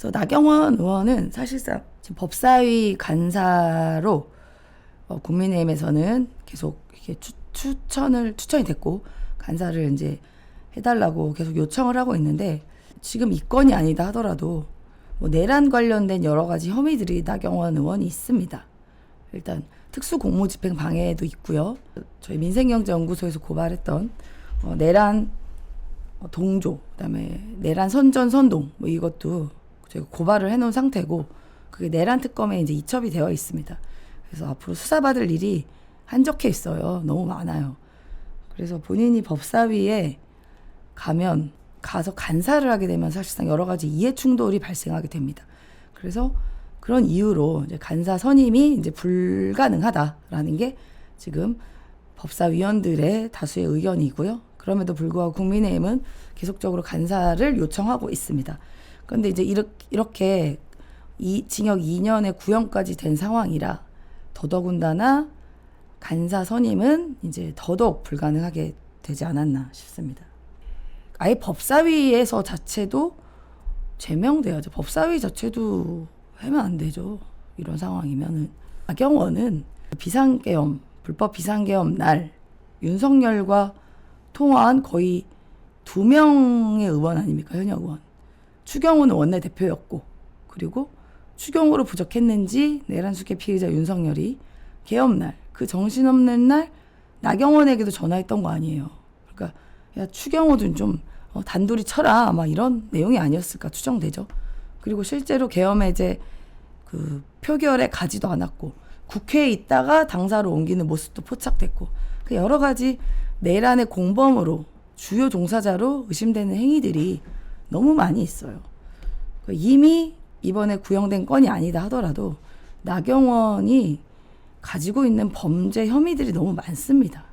그래서 나경원 의원은 사실상 지금 법사위 간사로 어, 국민의힘에서는 계속 이게 추, 추천을 추천이 됐고 간사를 이제 해달라고 계속 요청을 하고 있는데 지금 이 건이 아니다 하더라도 뭐 내란 관련된 여러 가지 혐의들이 나경원 의원이 있습니다. 일단 특수 공무집행 방해도 있고요. 저희 민생경제연구소에서 고발했던 어, 내란 어, 동조, 그다음에 내란 선전 선동 뭐 이것도 저희가 고발을 해놓은 상태고 그게 내란 특검에 이제 이첩이 되어 있습니다. 그래서 앞으로 수사받을 일이 한적해 있어요. 너무 많아요. 그래서 본인이 법사위에 가면 가서 간사를 하게 되면 사실상 여러 가지 이해 충돌이 발생하게 됩니다. 그래서 그런 이유로 이제 간사 선임이 이제 불가능하다라는 게 지금 법사위원들의 다수의 의견이고요. 그럼에도 불구하고 국민의힘은 계속적으로 간사를 요청하고 있습니다. 그런데 이제 이렇게, 이렇게 이 징역 2년에 구형까지 된 상황이라 더더군다나 간사 선임은 이제 더더욱 불가능하게 되지 않았나 싶습니다. 아예 법사위에서 자체도 제명돼야죠. 법사위 자체도 하면 안 되죠. 이런 상황이면은 나경원은 비상계엄 불법 비상계엄 날 윤석열과 통화한 거의 두 명의 의원 아닙니까 현역 의원. 추경호는 원내 대표였고 그리고 추경호로 부족했는지 내란 수계 피의자 윤석열이 계엄 날그 정신없는 날 나경원에게도 전화했던 거 아니에요. 그러니까 야 추경호든 좀 어, 단둘이 쳐라 아마 이런 내용이 아니었을까 추정되죠. 그리고 실제로 계엄 해제 그 표결에 가지도 않았고 국회에 있다가 당사로 옮기는 모습도 포착됐고 그 여러 가지 내란의 공범으로 주요 종사자로 의심되는 행위들이 너무 많이 있어요. 그 이미 이번에 구형된 건이 아니다 하더라도 나경원이 가지고 있는 범죄 혐의들이 너무 많습니다.